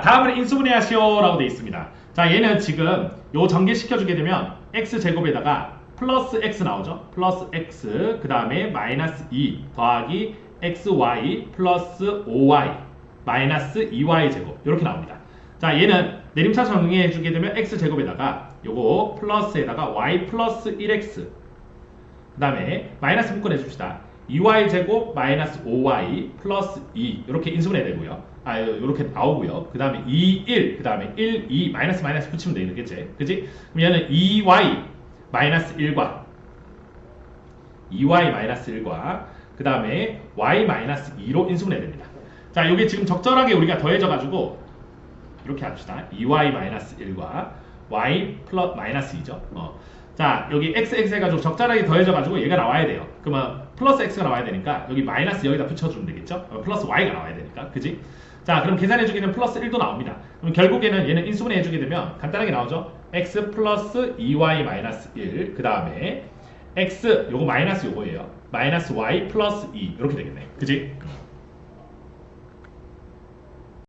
자, 다음은 인수분해 하시오라고 되어 있습니다. 자, 얘는 지금 요 전개시켜주게 되면 x제곱에다가 플러스 x 나오죠. 플러스 x, 그 다음에 마이너스 2 더하기 xy 플러스 5y 마이너스 2y 제곱 이렇게 나옵니다. 자, 얘는 내림차 정리해주게 되면 x제곱에다가 요거 플러스에다가 y 플러스 1x 그 다음에 마이너스 묶어내 줍시다. 2y 제곱 마이너스 5y 플러스 2 이렇게 인수분해 되고요. 아 이렇게 나오고요. 그 다음에 2, 1, 그 다음에 1, 2 마이너스 마이너스 붙이면 되겠지. 그지? 그럼 얘는 2y 마이너스 1과 2y 마이너스 1과 그 다음에 y 마이너스 2로 인수분해 됩니다. 자, 이게 지금 적절하게 우리가 더해져 가지고 이렇게 합시다. 2y 마이너스 1과 y 플러스 마이너스 2죠. 어. 자, 여기 x, x 해가지고 적절하게 더해져 가지고 얘가 나와야 돼요. 그러면 플러스 x가 나와야 되니까 여기 마이너스 여기다 붙여주면 되겠죠. 어, 플러스 y가 나와야 되니까, 그지? 자, 그럼 계산해주기는 플러스 1도 나옵니다. 그럼 결국에는 얘는 인수분해 해주게 되면 간단하게 나오죠. x 플러스 2y 마이너스 1, 그 다음에 x 요거 마이너스 요거예요. 마이너스 y 플러스 2 이렇게 되겠네. 그지?